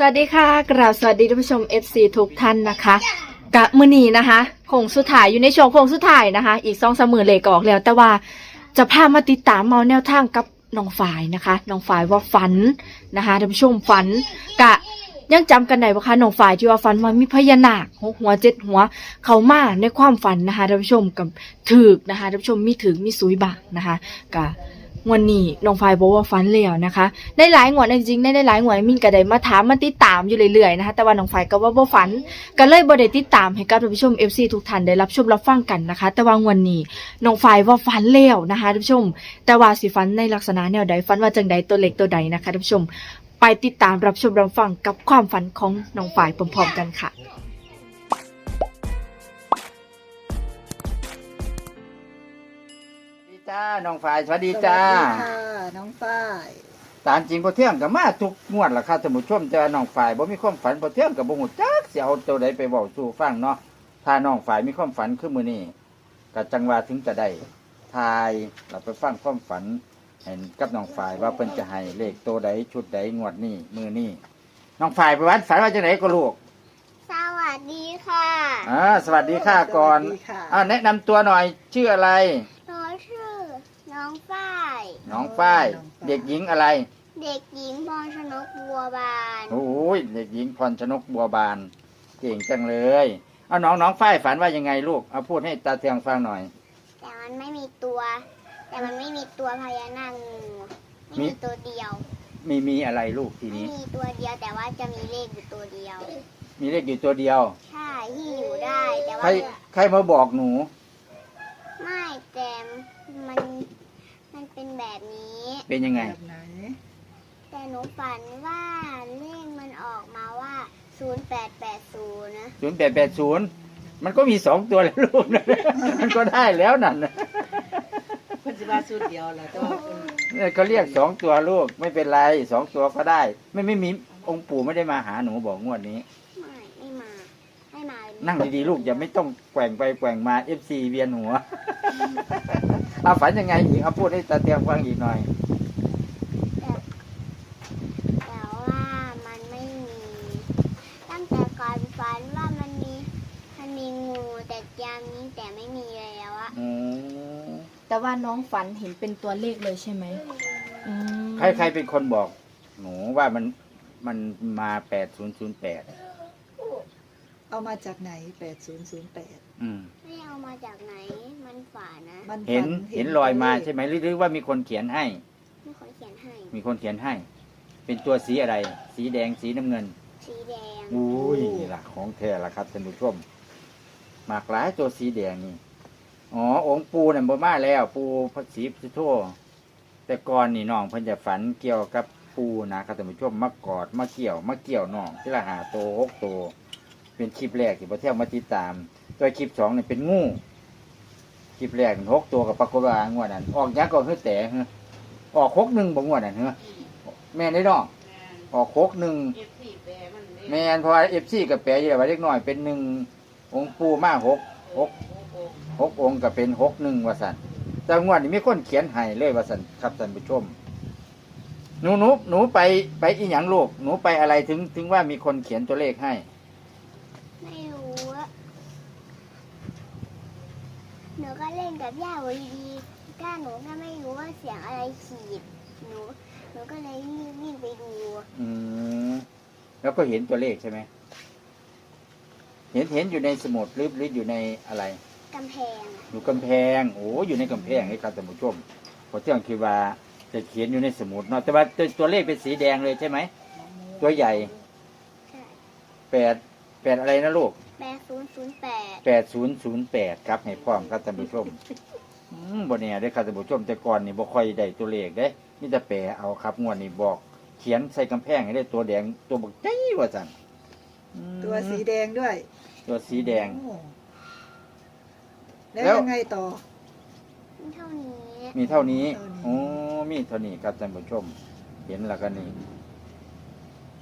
สวัสดีค่ะกราบสวัสดีท่านผู้ชม FC ทุกท่านนะคะกะมือนีนะคะคงสุดท้ายอยู่ในช่วงคงสุดท้ายนะคะ อีกสองสามหมื่นเลขออกแล้ว แต่ว่าจะพามาติดตามเมาแนวทางกับน้องฝ่ายนะคะน้องฝ่ายว่าฝันนะคะท่านผู้ชมฝันกะยังจำกันได้ปะคะน้องฝ่ายที่ว่าฝันว่ามีพญานาคหกหัวเจ็ดหัว เขามาในความฝันนะคะท่านผู้ชมกับถึกนะคะท่านผู้ชมมีถึกมีสุยบางนะคะกะ งวดนี้น้องฝ่ายบอกว่าฟันแล้วนะคะได้หลายงวดจริงๆได้หลายงวดมินก็ได้มาถามมาติดตามอยู่เรื่อยๆนะคะแต่ว่าน้องฝ่ายก็ว่าบ่ฝันก็เลยบ่ได้ติดตามให้กับท่านผู้ชม FC ทุกท่านได้รับชมรับฟังกันนะคะ แต่ว่างวดนี้น้องฝ่ายว่าฝันแล้วนะคะท่านผู้ชม แต่ว่าสิฝันในลักษณะแนวใดฝันว่าจังใดตัวเล็กตัวใดนะคะท่านผู้ชม ไปติดตามรับชมรับฟังกับความฝันของน้องฝ่ายพร้อมๆกันค่ะ จ้าน้องฝ่ายสวัสดีจ้า สวัสดีค่ะน้องฝ้ายตามจริงพอเที่ยงกับมาทุกงวดล่ะค่ะสมุชมจะน้องฝ่ายบ่มีความฝันพอเที่ยงกับบ่ฮู้จักสิเอาตัวใดไปเว้าสู่ฟังเนาะถ้าน้องฝ่ายมีความฝันคือมื้อนี้ก็จังว่าถึงจะได้ทายเราไปฟังความฝันเห็นกับน้องฝ่ายว่าเพิ่นจะให้เลขตัวใดชุดใดงวดนี้มื้อนี้น้องฝ่ายไปวัดฝันว่าจังไดก็ลูกสวัสดีค่ะ อ่าสวัสดีค่ะก่อนสวัสดีค่ะ อ่าแนะนำตัวหน่อยชื่ออะไรหนูชื่อน้องฝ้าย น้องฝ้าย เด็กหญิงอะไรเด็กหญิงพรชนกบัวบานโอ้ยเด็กหญิงพรชนกบัวบาน เก่งจังเลย เอาน้องน้องฝ้ายฝันว่ายังไงลูก เอาพูดให้ตาเทียงฟังหน่อย แต่มันไม่มีตัว แต่มันไม่มีตัวพญานาคงูไม่มีมี ตัวเดียวมีมีอะไรลูกทีไม่นี้ มีตัวเดียวแต่ว่าจะมีเลขอยู่ตัวเดียว มีเลขอยู่ตัวเดียว ใช่ที่อยู่ได้แต่ใครว่าใครมาบอกหนู ไม่แต่มันมัน เป็นแบบนี้ เป็นยังไง แบบไหนแต่หนูฝันว่าเลขมันออกมาว่า 0880 นะ ศูนย์แปดแปดศูนย์มันก็มีสองตัวแล้วลูกมันก็ได้แล้วนั่นน่ะเพิ่นสิว่าสุดเดียวแหละแต่ว่าเพิ่นเนี่ยเขาเรียกสองตัวลูกไม่เป็นไรสองตัวก็ได้ ไม่ไม่มีองค์ปู่ไม่ได้มาหาหนูบอกงวดนี้ ไม่ไม่มา ไม่มาเลยนั่งดีๆลูกอย่าไม่ต้องแกว่งไปแกว่งมาเอฟซีเวียนหัว เอาฝันยังไงอีกเอาพูดให้ตาเตียงฟังอีกหน่อย แต่ว่ามันไม่มี ตั้งแต่ก่อนฝันว่ามันมีมันมีงูแต่ยามนี้แต่ไม่มีแล้วอะอืมแต่ว่าน้องฝันเห็นเป็นตัวเลขเลยใช่ไหมอืมใครใครเป็นคนบอก หนูว่ามันมันมาแปดศูนย์ศูนย์แปด เอามาจากไหน8008อืม ไม่เอามาจากไหน มันฝันนะมันเห็นฝัเห็นรอยมาใช่ไหมหรือหรือว่ามีคนเขียนให้มีคนเขียนให้ มีคนเขียนให้ เป็นตัวสีอะไร สีแดงสีน้ำเงิน สีแดง อุ้ยนี่ล่ะของแท้ละครับท่านผู้ชมหมากหลายตัวสีแดงนี่อ๋อองค์ปูเนี่ยบ่มาแล้ว ปูพระศรีพุทโธแต่ก่อนนี่น้องเพิ่นจะฝันเกี่ยวกับปูนะครับท่านผู้ชมมากอดมาเกี่ยวมาเกี่ยวน้องที่ละหาโตวหกโตว เป็นคลิปแรกที่พระเที่ยวมาติดตาม ตัวคลิปสองเนี่ยเป็นงูคลิปแรกหกตัวกับปรากฏว่างวดนั้น ออกยักษ์ก็คือแต่เฮ้อออกหกหนึ่งบ่งวดนั้นเฮ้อแม่นได้น้องออกหกหนึ่งแม่นเพราะเอฟซีกับแปรเยอะไว้เล็กน้อยเป็นหนึ่งองค์ปูมาหกหกหกองค์ก็เป็นหกหนึ่งวสันแต่งวดนี้มีคนเขียนให้เลยวสันครับท่านผู้ชมหนูหนูหนูไปไปอีหยังลูกหนูไปอะไรถึงถึงว่ามีคนเขียนตัวเลขให้ ไม่รู้อะห นูก็เล่นกับย่าอยู่ดีๆก้าหนูก็ไม่รู้ว่าเสียงอะไรขีดหนูหนูก็เลยรีบวิ่งไปดูอืมแล้วก็เห็นตัวเลขใช่ไหมเห็นเห็นอยู่ในสมุดหรือหรืออยู่ในอะไร กำแพงอะอยู่กำแพงโอ้อยู่ในกำแพงนี่ครับท่านผู้ชมเพอเที่ยงคิดว่าจะเขียนอยู่ในสมุดเนาะแต่ว่าตัวตัวเลขเป็นสีแดงเลยใช่ไหม ตัวใหญ่ใช่แปด แปดอะไรนะลูกแปดศูนย์ศูนย์แปดแปดศูนย์ศูนย์แปดครับให้พร้อมครับท่านผู้ชมอืมบนเนี่ยได้อครับท่านผู้ชมแต่ก่อนนี่บ่ค่อยได้ตัวเลขเด้นี่จะแปลเอาครับงวดนี้บอก เขียนใส่กำแพงให้ได้ตัวแดงตัวบักใจว่าจังอืมตัวสีแดงด้วยตัวสีแดง โอ้แล้วแล้ว ยังไงต่อ เท่านี้มีเท่านี้เท่านี้ โอ้มีเท่านี้ครับท่านผู้ชม เห็นแล้วก็นี่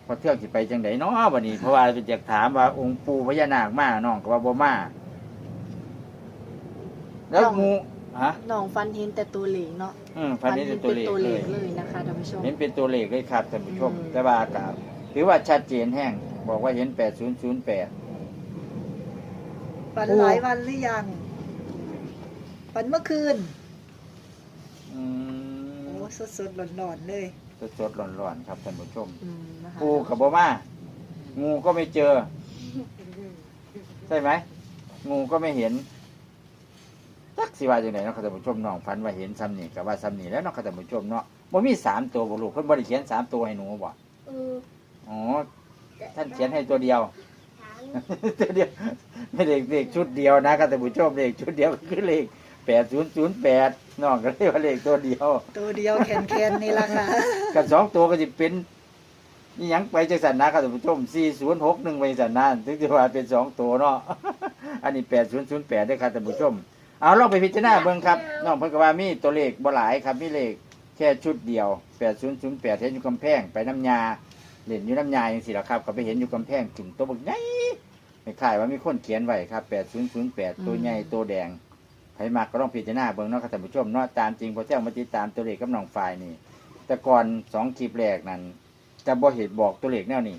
พอเที่ยวสิไปจังไดเนาะวันนี้เพราะว่าเป็นอยากถามว่าองค์ปู่พญานาคมาน้องก็ว่าบ่มาแล้วงูฮะน้องฟันเห็นแต่ตัวเลขเนาะอืมพันนี้เป็นตัวเลขตัวเลเลยขเลยนะคะท่านผู้ชมเห็นเป็นตัวเลขเลยครับท่านผู้ชมอืมแต่ว่ากับถือว่าชัดเจนแห้งบอกว่าเห็นแปดศูนย์ศูนย์แปดฝันโอ้หลายวันหรือยังฝันเมื่อคืนอืโอ้มสดสดๆร้อนๆเลย สดสดๆร้อนๆครับท่านผู้ชมอืมนะคะปูกับบ่มางูก็ไม่เจอ ใช่ไหม งูก็ไม่เห็นจักสิว่าจังไดเนาะครับท่านผู้ชมน้องฝันว่าเห็นซ้ำนี่กับว่าซ้ำนี่แล้วเนาะครับท่านผู้ชมเนาะบ่มีสามตัวบ่ลูกเพิ่นบ่ได้เขียนสามตัวให้หนูบ่เอออ๋อท่านเขียนให้ตัวเดียว ตัวเดียวไม่เลขเลขชุดเดียวนะครับท่านผู้ชมเลขชุดเดียวก็คือเลข แปดศูนย์ศูนย์แปดน้องก็เรียกว่าเลขตัวเดียวตัวเดียวแคนแคนๆนี่ละค่ะ กับสองตัวก็จะเป็นนี่ยังไปจังสันนะครับท่านผู้ชมสี่ศูนย์หกหนึ่งไปสันนั่นถึงจะว่าเป็นสองตัวเนาะ อันนี้แปดศูนย์ศูนย์แปดด้วยครับท่านผู้ชม เอาลองไปพิจารณาเบิ่งครับน้องเพิ่นก็ว่ามีตัวเลขบ่หลายครับมีเลขแค่ชุดเดียวแปดศูนย์ศูนย์แปดเห็นอยู่กำแพงไปน้ำยาเล่นอยู่น้ำยาอย่างสิละครับก็ไปเห็นอยู่กำแพงจุ่มตัวบักใหญ่ไม่คล้ายว่ามีคนเขียนไว้ครับแปดศูนย์ศูนย์แปดตัวใหญ่ตัวแดง ใครมากก็ต้องพิจารณาเบิ่งเนาะครับท่านผู้ชมเนาะตามจริงพอเที่ยงมาติดตามตัวเลขกับน้องฝ่ายนี่ แต่ก่อนสองคลิปแรกนั้น จะบ่เหตุบอกตัวเลขแนวนี้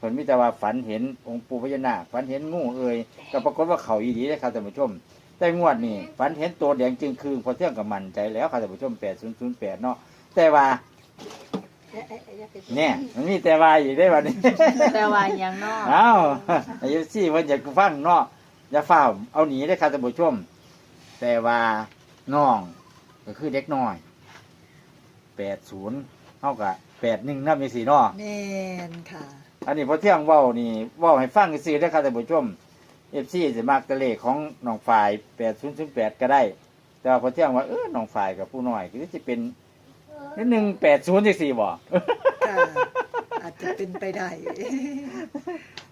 ผลมิแต่ว่าฝันเห็นองค์ปู่พญานาคฝันเห็นงูเอ่ยก็ปรากฏว่าเขาอีดีเลยครับท่านผู้ชม แต่งวดนี่ฝันเห็นตัวแดงจึงคือพอเที่ยงกับมันใจแล้วครับท่านผู้ชมแปดศูนย์ศูนย์แปดเนาะแต่ว่าเนี่ยมันมีแต่ว่าอีกได้วันนี้ แต่ว่าหยังเนาะเอ้าอายุสี่วันอยากฟังเนาะอย่าฝ้าวเอาหนีได้อครับท่านผู้ชม แต่ว่าน้องก็คือเด็กน้อยแปดศูนย์เท่ากับแปดหนึ่งนับมีสี่เนาะแม่นค่ะ อันนี้พอเที่ยงเว้านี่เว้าให้ฟังซื่อได้อครับท่านผู้ชมเอฟซีสิมากตะเลขของน้องฝ่ายแปดศูนย์ศูนย์แปดก็ได้ แต่ว่าพอเที่ยงว่าเออน้องฝ่ายกับผู้น้อยก็จะเป็นนิดหนึ่งแปดศูนย์สี่บ่ ค่ะ อาจจะเป็นไปได้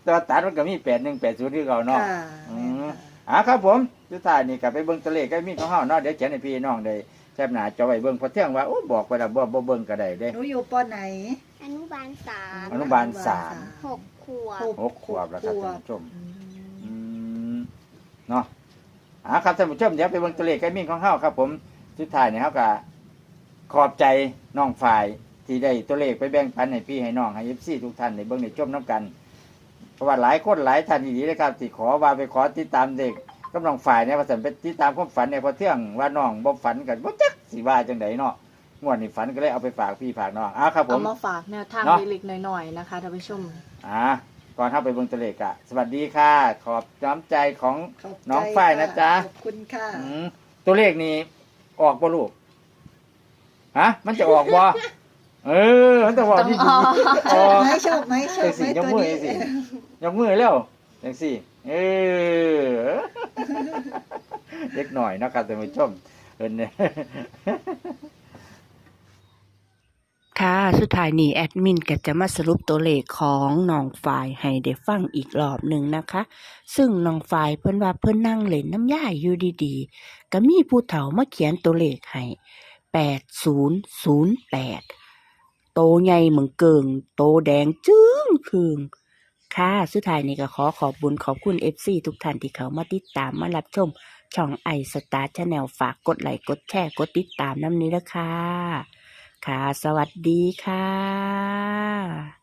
แต่ว่าตัดมันก็มีแปดหนึ่งแปดศูนย์ที่เขาเนาะ ค่ะอืแม่นมค่ะ อ่าครับผมสุดท้ายนี่กลับไปเบิ่งตะเลขก็มีของเฮาเนาะเดี๋ยวเขียนให้พี่น้องได้แคบหน้าจอไว้เบิ่งพอเที่ยงว่าโอ้บอกไปแล้วบ่บ่เบิ่งก็ได้เด้ หนูอยู่ปอไหนอนุบาลสามอนุบาลสาม หกขวบ หกขวบแล้วครับท่านผู้ชม อืมอืมเนาะอ่าครับท่านผู้ชมเดี๋ยวไปเบิ่งตัวเลขไก่มิ่งของเฮาครับ ผมสุดท้ายเนี่ยเฮาก็ขอบใจน้องฝ่ายที่ได้ตัวเลขไปแบ่งปันให้พี่ให้น้องให้ FC ทุกท่านได้เบิ่งได้ชมน้ำกันเพ ราะว่าหลายคนหลายท่านดีๆนะครับที่ขอว่าไปขอติดตามเด็กกับน้องฝ่ายเนี่ยว่าสันไปติดตามความฝันเนี่ยพอเที่ยงว่าน้องบ่ฝันกันบ่จักสิว่าจังไดเนาะงวดนี้ฝันก็เลยเอาไปฝากพี่ฝากน้องอ่าครับผเอามมาฝากแนวทางเนาะเล็กๆน้อยๆนะคะท่านผู้ชมอ่าก่อนเข้าไปเบิ่งตัวเลขอะสวัสดีค่ะ ขอบน้ำใจของขอบใจน้องฝ้ายนะจ๊ะขอบคุณค่ะอืมตัวเลขนี้ออกบ่ลูกฮะมันจะออกบ่ เออมันต่ว่าที่ดีไม่ชอบไม่ชอบจังสี่ยังมือนี้จังสิยังมือแล้วจังสี่เออเล็กหน่อยนะครับท่ไม่ชอชมเอิ้นเนี่ย ค่ะ สุดท้ายนี้แอดมินก็จะมาสรุปตัวเลขของน้องฝ่ายให้ได้ฟังอีกรอบหนึ่งนะคะ ซึ่งน้องฝ่ายเพิ่นว่าเพิ่นนั่งเล่นน้ำยายอยู่ดีๆ ก็มีผู้เฒ่ามาเขียนตัวเลขให้แปดศูนย์ศูนย์แปด โตใหญ่เหมือนเกิง โตแดงจึ้งคืงค่ะ สุดท้ายนี้ก็ขอขอบบุญขอบคุณเอฟซีทุกท่านที่เขามาติดตามมารับชม ช่องไอสตาร์ชาแนลฝากกดไลค์กดแชร์กดติดตามน้ำนี้ละค่ะค่ะ สวัสดีค่ะ